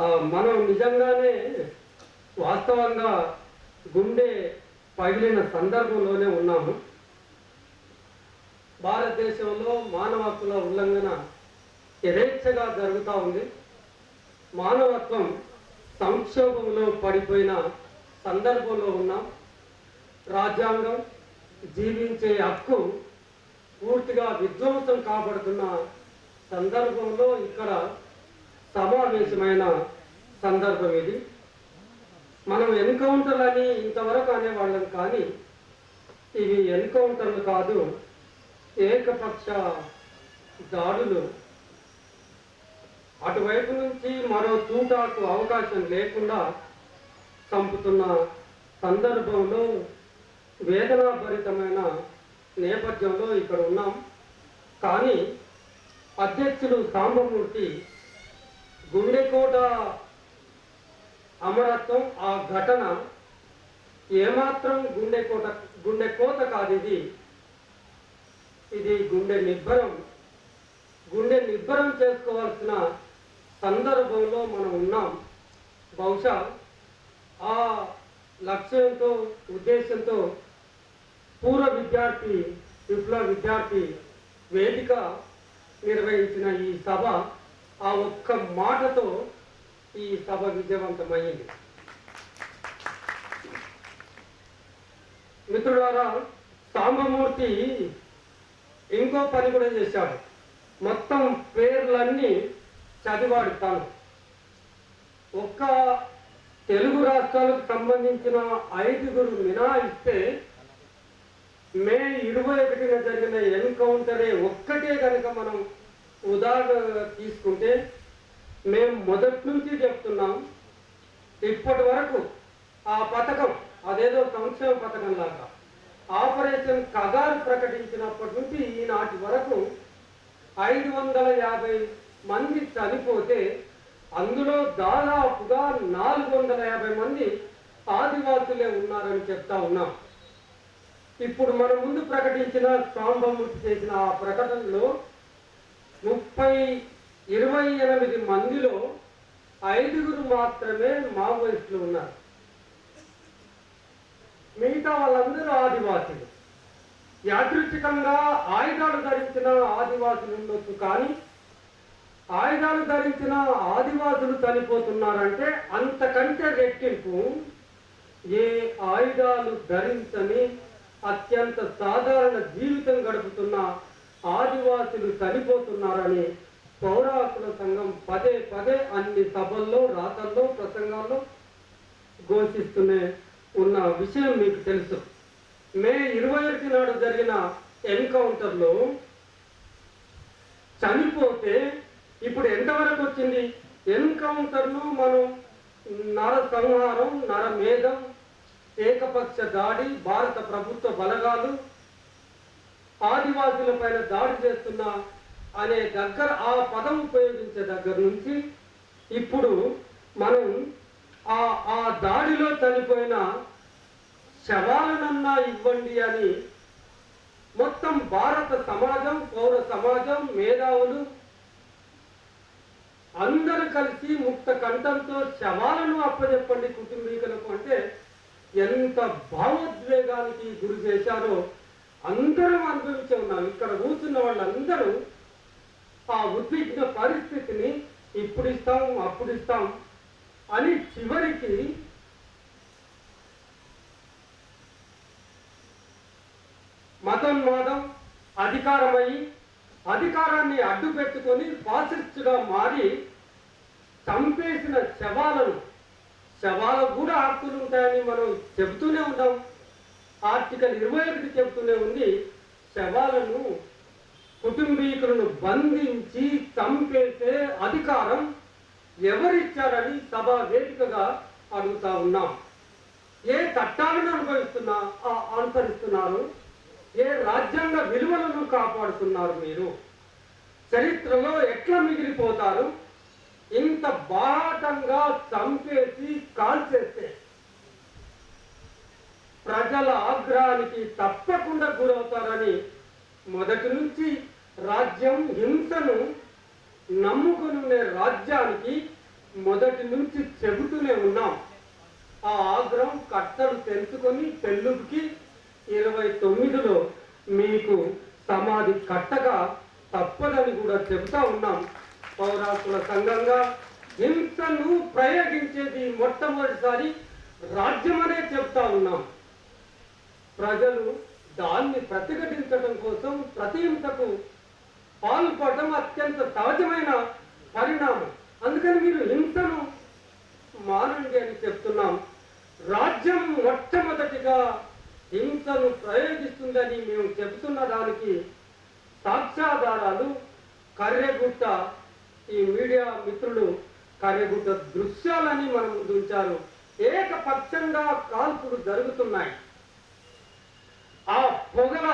మనం నిజంగానే వాస్తవంగా గుండె పగిలిన సందర్భంలోనే ఉన్నాము. భారతదేశంలో మానవ హక్కుల ఉల్లంఘన యథేచ్ఛగా జరుగుతూ ఉంది. మానవత్వం సంక్షోభంలో పడిపోయిన సందర్భంలో ఉన్నాం. రాజ్యాంగం జీవించే హక్కు పూర్తిగా విధ్వంసం కాబడుతున్న సందర్భంలో ఇక్కడ సమావేశమైన సందర్భం ఇది. మనం ఎన్కౌంటర్ అని ఇంతవరకు అనేవాళ్ళం కానీ ఇవి ఎన్కౌంటర్లు కాదు ఏకపక్ష దాడులు. అటువైపు నుంచి మరో తూటాకు అవకాశం లేకుండా చంపుతున్న సందర్భంలో వేదనాభరితమైన నేపథ్యంలో ఇక్కడ ఉన్నాం. కానీ అధ్యక్షుడు సాంబమూర్తి గుండెకోట అమరత్వం ఆ ఘటన ఏమాత్రం గుండెకోట గుండెకోత కాదు ఇది. ఇది గుండె నిబ్బరం గుండె నిబ్బరం చేసుకోవాల్సిన సందర్భంలో మనం ఉన్నాం. బహుశా ఆ లక్ష్యంతో ఉద్దేశంతో పూర్వ విద్యార్థి విప్లవ విద్యార్థి వేదిక నిర్వహించిన ఈ సభ ఆ ఒక్క మాటతో ఈ సభ విజయవంతమైంది మిత్రులారా సాంబమూర్తి ఇంకో పని కూడా చేశాడు. మొత్తం పేర్లన్నీ చదివాడు తాను. ఒక్క తెలుగు రాష్ట్రాలకు సంబంధించిన ఐదుగురు మినహాయిస్తే మే ఇరవై ఒకటిన జరిగిన ఎన్కౌంటరే ఒక్కటే కనుక మనం ఉదాహరణ తీసుకుంటే మేము మొదటి నుంచి చెప్తున్నాం ఇప్పటి వరకు ఆ పథకం అదేదో సంక్షేమ పథకం లాగా ఆపరేషన్ కగారు ప్రకటించినప్పటి నుంచి ఈనాటి వరకు ఐదు వందల యాభై మంది చనిపోతే అందులో దాదాపుగా నాలుగు వందల యాభై మంది ఆదివాసులే ఉన్నారని చెప్తా ఉన్నాం. ఇప్పుడు మన ముందు ప్రకటించిన స్వాంబమూర్తి చేసిన ఆ ప్రకటనలో ముప్పై ఇరవై ఎనిమిది మందిలో ఐదుగురు మాత్రమే మావోయిస్టులు ఉన్నారు. మిగతా వాళ్ళందరూ ఆదివాసులు. యాదృచ్ఛికంగా ఆయుధాలు ధరించిన ఆదివాసులు ఉండొచ్చు కానీ ఆయుధాలు ధరించిన ఆదివాసులు చనిపోతున్నారంటే అంతకంటే రెట్టింపు ఏ ఆయుధాలు ధరించని అత్యంత సాధారణ జీవితం గడుపుతున్న ఆదివాసులు చనిపోతున్నారని పౌరాకుల సంఘం పదే పదే అన్ని సభల్లో రాతల్లో ప్రసంగాల్లో ఘోషిస్తూనే ఉన్న విషయం మీకు తెలుసు. మే ఇరవై ఒకటి నాడు జరిగిన ఎన్కౌంటర్లో చనిపోతే ఇప్పుడు ఎంతవరకు వచ్చింది? ఎన్కౌంటర్ను మనం నర సంహారం నరమేధం ఏకపక్ష దాడి భారత ప్రభుత్వ బలగాలు ఆదివాసుల పైన దాడి చేస్తున్న అనే దగ్గర ఆ పదం ఉపయోగించే దగ్గర నుంచి ఇప్పుడు మనం ఆ ఆ దాడిలో చనిపోయిన శవాలనన్నా ఇవ్వండి అని మొత్తం భారత సమాజం పౌర సమాజం మేధావులు అందరూ కలిసి ముక్త కంఠంతో శవాలను అప్పచెప్పండి కుటుంబీకులకు అంటే ఎంత భావోద్వేగానికి గురి చేశారో అందరం అనుభవించి ఉన్నాం ఇక్కడ కూర్చున్న వాళ్ళందరూ ఆ ఉద్విగ్న పరిస్థితిని ఇప్పుడు ఇస్తాం అప్పుడు ఇస్తాం అని చివరికి మతోన్మాదం అధికారమై అధికారాన్ని అడ్డు పెట్టుకొని ఫాసిస్టుగా మారి చంపేసిన శవాలను శవాలకు కూడా హక్కులు ఉంటాయని మనం చెబుతూనే ఉన్నాం. ఆర్టికల్ ఇరవై ఒకటి చెబుతూనే ఉంది శవాలను కుటుంబీకులను బంధించి చంపేసే అధికారం ఎవరిచ్చారని సభ వేదికగా అడుగుతా ఉన్నాం. ఏ చట్టాలను అనుభవిస్తున్నా అనుసరిస్తున్నారు? ఏ రాజ్యాంగ విలువలను కాపాడుతున్నారు మీరు? చరిత్రలో ఎట్లా మిగిలిపోతారు? ఇంత బాటంగా చంపేసి కాల్చేస్తే ప్రజల ఆగ్రహానికి తప్పకుండా గురవుతారని మొదటి నుంచి రాజ్యం హింసను నమ్ముకునే రాజ్యానికి మొదటి నుంచి చెబుతూనే ఉన్నాం. ఆ ఆగ్రహం కట్టలు తెంచుకొని పెళ్ళుకి ఇరవై తొమ్మిదిలో మీకు సమాధి కట్టగా తప్పదని కూడా చెబుతా ఉన్నాం. పౌరాకుల సంఘంగా హింసను ప్రయోగించేది మొట్టమొదటిసారి రాజ్యమనే చెప్తా ఉన్నాం. ప్రజలు దాన్ని ప్రతిఘటించడం కోసం ప్రతిహింసకు పాల్పడడం అత్యంత సహజమైన పరిణామం. అందుకని మీరు హింసను మానండి అని చెప్తున్నాం. రాజ్యం మొట్టమొదటిగా హింసను ప్రయోగిస్తుందని మేము చెబుతున్న దానికి సాక్ష్యాధారాలు కర్రెగుట్ట. ఈ మీడియా మిత్రులు కర్రెగుట్ట దృశ్యాలని మనం ముందు ఉంచారు. ఏకపక్షంగా కాల్పులు జరుగుతున్నాయి. పొగల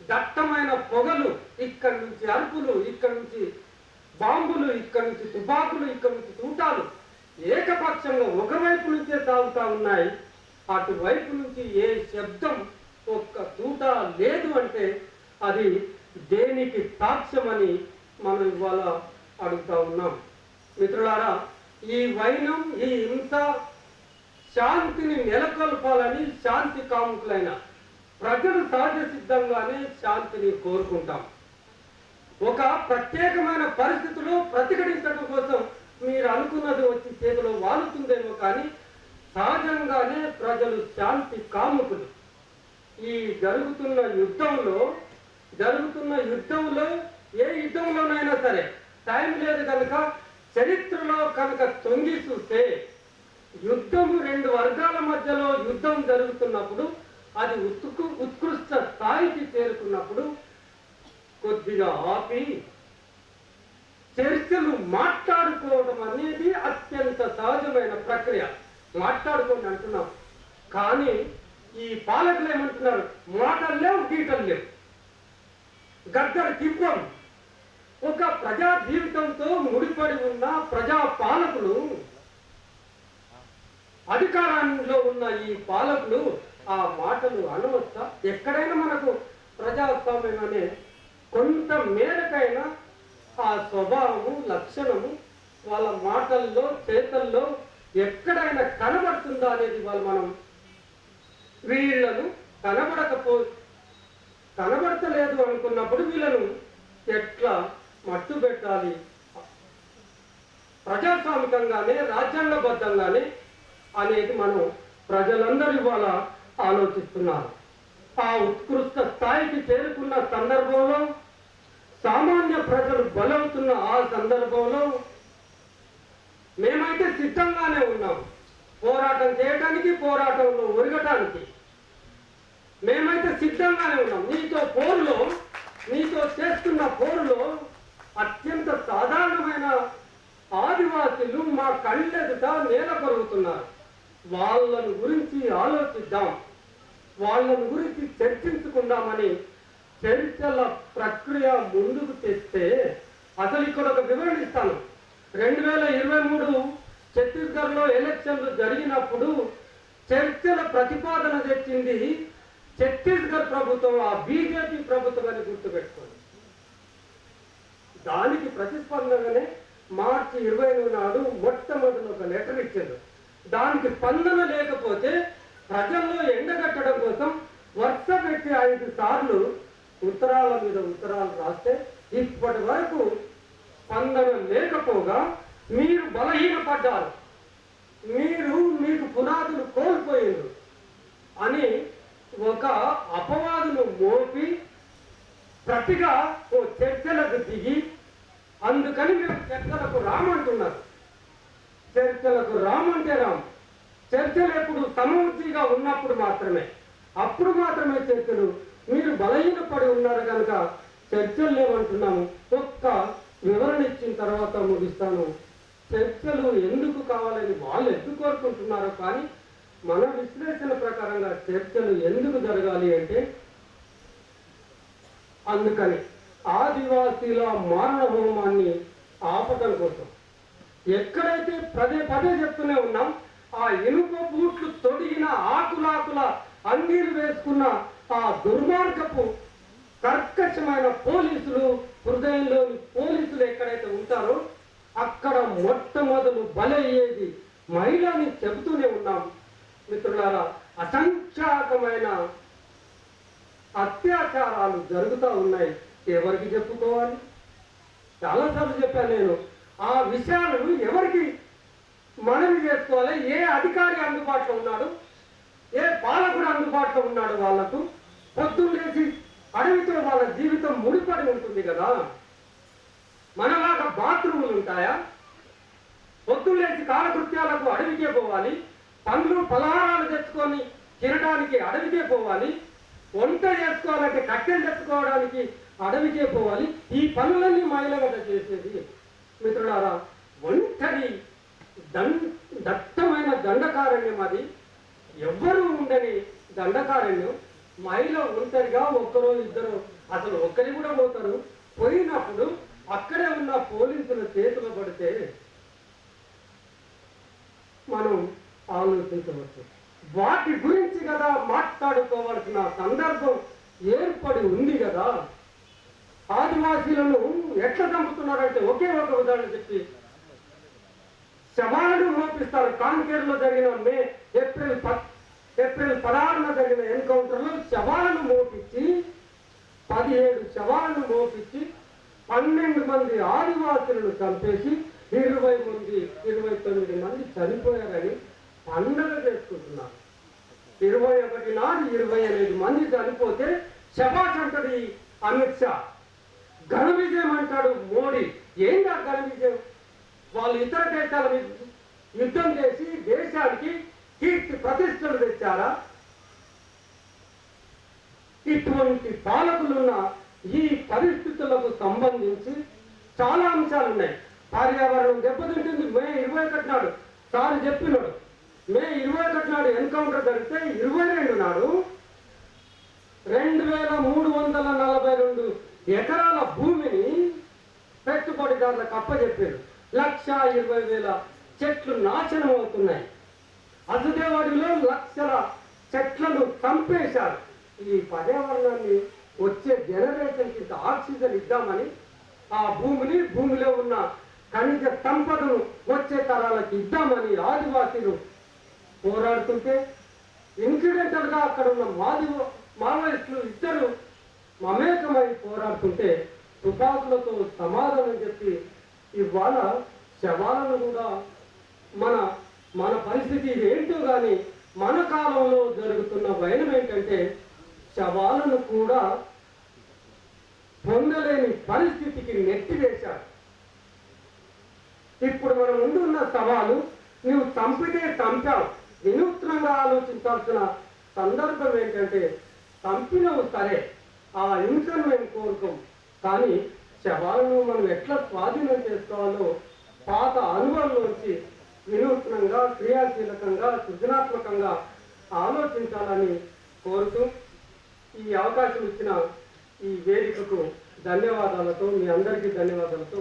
దట్టమైన పొగలు ఇక్కడి నుంచి అరుపులు ఇక్కడి నుంచి బాంబులు ఇక్కడి నుంచి తుపాకులు ఇక్కడి నుంచి తూటాలు ఏకపక్షంగా ఒకవైపు నుంచే తాగుతా ఉన్నాయి. అటువైపు నుంచి ఏ శబ్దం ఒక్క తూట లేదు అంటే అది దేనికి సాక్ష్యమని మనం ఇవాళ అడుగుతా ఉన్నాం. మిత్రులారా ఈ వైనం ఈ హింస శాంతిని నెలకొల్పాలని శాంతి కాముకులైన ప్రజలు సహజ సిద్ధంగానే శాంతిని కోరుకుంటాం. ఒక ప్రత్యేకమైన పరిస్థితులు ప్రతిఘటించడం కోసం మీరు అనుకున్నది వచ్చి చేతిలో వాలుతుందేమో కానీ సహజంగానే ప్రజలు శాంతి కాముకులు. ఈ జరుగుతున్న యుద్ధంలో జరుగుతున్న యుద్ధంలో ఏ యుద్ధంలోనైనా సరే టైం లేదు కనుక చరిత్రలో కనుక తొంగి చూస్తే యుద్ధము రెండు వర్గాల మధ్యలో యుద్ధం జరుగుతున్నప్పుడు అది ఉత్కు ఉత్కృష్ట స్థాయికి చేరుకున్నప్పుడు కొద్దిగా ఆపి చర్చలు మాట్లాడుకోవడం అనేది అత్యంత సహజమైన ప్రక్రియ. మాట్లాడుకోండి అంటున్నాం. కానీ ఈ పాలకులు ఏమంటున్నారు? మాటలు లేవు గీటలు లేవు. గద్దరు తిప్పం ఒక ప్రజా జీవితంతో ముడిపడి ఉన్న ప్రజా పాలకులు అధికారంలో ఉన్న ఈ పాలకులు ఆ మాటలు అనవచ్చా ఎక్కడైనా మనకు ప్రజాస్వామ్యం అనే కొంత మేరకైనా ఆ స్వభావము లక్షణము వాళ్ళ మాటల్లో చేతల్లో ఎక్కడైనా కనబడుతుందా అనేది వాళ్ళు మనం వీళ్ళను కనబడకపో కనబడతలేదు అనుకున్నప్పుడు వీళ్ళను ఎట్లా మట్టు పెట్టాలి? ప్రజాస్వామికంగానే రాజ్యాంగబద్ధంగానే అనేది మనం ప్రజలందరూ ఇవాళ ఆలోచిస్తున్నారు ఆ ఉత్కృష్ట స్థాయికి చేరుకున్న సందర్భంలో సామాన్య ప్రజలు బలవుతున్న ఆ సందర్భంలో మేమైతే సిద్ధంగానే ఉన్నాం. పోరాటం చేయడానికి పోరాటంలో ఒరగటానికి. మేమైతే సిద్ధంగానే ఉన్నాం. నీతో పోరులో నీతో చేస్తున్న పోరులో అత్యంత సాధారణమైన ఆదివాసులు మా కళ్ళెదుట నేల కొరుగుతున్నారు వాళ్ళను గురించి ఆలోచిద్దాం. వాళ్ళని గురించి చర్చించుకుందామని చర్చల ప్రక్రియ ముందుకు తెస్తే అసలు ఇక్కడ ఒక వివరణ ఇస్తాను. రెండు వేల ఇరవై మూడు ఛత్తీస్గఢ్లో ఎలక్షన్లు జరిగినప్పుడు చర్చల ప్రతిపాదన తెచ్చింది ఛత్తీస్గఢ్ ప్రభుత్వం ఆ బీజేపీ ప్రభుత్వం అని గుర్తుపెట్టుకోండి. దానికి ప్రతిస్పందనగానే మార్చి ఇరవై నాడు మొట్టమొదటి ఒక లెటర్ ఇచ్చారు. దానికి స్పందన లేకపోతే ప్రజల్లో ఎండగట్టడం కోసం వరుస పెట్టి ఐదు సార్లు ఉత్తరాల మీద ఉత్తరాలు రాస్తే ఇప్పటి వరకు స్పందన లేకపోగా మీరు బలహీనపడ్డారు. మీరు మీకు పునాదులు కోల్పోయారు అని ఒక అపవాదును మోపి ప్రతిగా ఓ చర్చలకు దిగి అందుకని మేము చర్చలకు రామంటున్నారు చర్చలకు రామంటే రామ్. చర్చలు ఎప్పుడు సమవృద్ధిగా ఉన్నప్పుడు మాత్రమే. అప్పుడు మాత్రమే చర్చలు. మీరు బలహీనపడి ఉన్నారు కనుక చర్చలు లేవంటున్నాము. ఒక్క వివరణ ఇచ్చిన తర్వాత ముగిస్తాను. చర్చలు ఎందుకు కావాలని వాళ్ళు ఎందుకు కోరుకుంటున్నారో కానీ మన విశ్లేషణ ప్రకారంగా చర్చలు ఎందుకు జరగాలి అంటే అందుకని ఆదివాసీల మారణ హోమాన్ని ఆపటం కోసం. ఎక్కడైతే పదే పదే చెప్తూనే ఉన్నాం ఆ ఇనుప బూట్లు తొడిగిన ఆకులాకుల అంగీలు వేసుకున్న ఆ దుర్మార్గపు కర్కశమైన పోలీసులు హృదయంలోని పోలీసులు ఎక్కడైతే ఉంటారో అక్కడ మొట్టమొదలు బలయ్యేది మహిళని చెబుతూనే ఉన్నాం. మిత్రులారా అసంఖ్యాకమైన అత్యాచారాలు జరుగుతూ ఉన్నాయి. ఎవరికి చెప్పుకోవాలి? చాలాసార్లు చెప్పాను నేను. ఆ విషయాలను ఎవరికి మనవి చేసుకోవాలి? ఏ అధికారి అందుబాటులో ఉన్నాడు? ఏ పాలకుడు అందుబాటులో ఉన్నాడు వాళ్ళకు పొద్దున్న లేచి అడవితో వాళ్ళ జీవితం ముడిపడి ఉంటుంది కదా. మనలాగా బాత్రూములు ఉంటాయా? పొద్దున్న లేచి కాలకృత్యాలకు అడవికే పోవాలి. పండ్లు పలహారాలు తెచ్చుకొని తినడానికి అడవికే పోవాలి. వంట చేసుకోవాలంటే కట్టెలు తెచ్చుకోవడానికి అడవికే పోవాలి. ఈ పనులన్నీ మహిళ చేసేది. మిత్రులారా ఒంటరి దండ దట్టమైన దండకారణ్యం అది. ఎవ్వరూ ఉండని దండకారణ్యం. మహిళ ఒంటరిగా ఒక్కరో ఇద్దరు అసలు ఒక్కరి కూడా పోతారు. పోయినప్పుడు అక్కడే ఉన్న పోలీసుల చేతిలో పడితే మనం ఆలోచించవచ్చు. వాటి గురించి కదా మాట్లాడుకోవాల్సిన సందర్భం ఏర్పడి ఉంది కదా. ఆదివాసీలను ఎట్లా చంపుతున్నారంటే ఒకే ఒక ఉదాహరణ చెప్పి. శవాలను మోపిస్తారు కాన్కేరులో జరిగిన మే ఏప్రిల్ ప- ఏప్రిల్ పదహారున జరిగిన ఎన్కౌంటర్లో శవాలను మోపించి పదిహేడు శవాలను మోపించి పన్నెండు మంది ఆదివాసులను చంపేసి ఇరవై మంది ఇరవై తొమ్మిది మంది చనిపోయారని పండగ చేసుకుంటున్నారు. ఇరవై ఒకటి నాడు ఇరవై ఎనిమిది మంది చనిపోతే శబాష్ అంటది అమిత్ షా. ఘన విజయం అంటాడు మోడీ. ఏంటా ఘన విజయం వాళ్ళు ఇతర దేశాల యుద్ధం చేసి దేశానికి కీర్తి ప్రతిష్టలు తెచ్చారా? ఇటువంటి పాలకులున్న ఈ పరిస్థితులకు సంబంధించి చాలా అంశాలు ఉన్నాయి. పర్యావరణం దెబ్బతింటుంది. మే ఇరవై ఒకటి నాడు. సార్ చెప్పినాడు. మే ఇరవై ఒకటి నాడు ఎన్కౌంటర్ జరిగితే ఇరవై రెండు నాడు రెండు వేల మూడు వందల నలభై రెండు ఎకరాల భూమిని పెట్టుబడిదారులకు అప్పచెప్పారు లక్ష ఇరవై వేల చెట్లు నాశనం అవుతున్నాయి. అసదేవాడిలో లక్షల చెట్లను చంపేశారు. ఈ పర్యావరణాన్ని వచ్చే జనరేషన్కి ఆక్సిజన్ ఇద్దామని ఆ భూమిని భూమిలో ఉన్న ఖనిజ సంపదను వచ్చే తరాలకు ఇద్దామని ఆదివాసీలు పోరాడుతుంటే ఇన్సిడెంటల్గా అక్కడ ఉన్న మాది మావోయిస్టులు ఇద్దరు మమేకమై పోరాడుతుంటే తుపాకులతో సమాధానం చెప్పి ఇవాళ శవాలను కూడా మన మన పరిస్థితి ఏంటో కానీ మన కాలంలో జరుగుతున్న భయం ఏంటంటే శవాలను కూడా పొందలేని పరిస్థితికి నెట్టివేశారు. ఇప్పుడు మన ముందున్న సవాలు నువ్వు చంపితే చంపావు. వినూత్నంగా ఆలోచించాల్సిన సందర్భం ఏంటంటే చంపినవు సరే. ఆ హింసను మేము కోరుకోం. కానీ శవాలను మనం ఎట్లా స్వాధీనం చేసుకోవాలో పాత అనుభవంలోంచి వినూత్నంగా క్రియాశీలకంగా సృజనాత్మకంగా ఆలోచించాలని కోరుతూ ఈ అవకాశం ఇచ్చిన ఈ వేదికకు ధన్యవాదాలతో మీ అందరికీ ధన్యవాదాలతో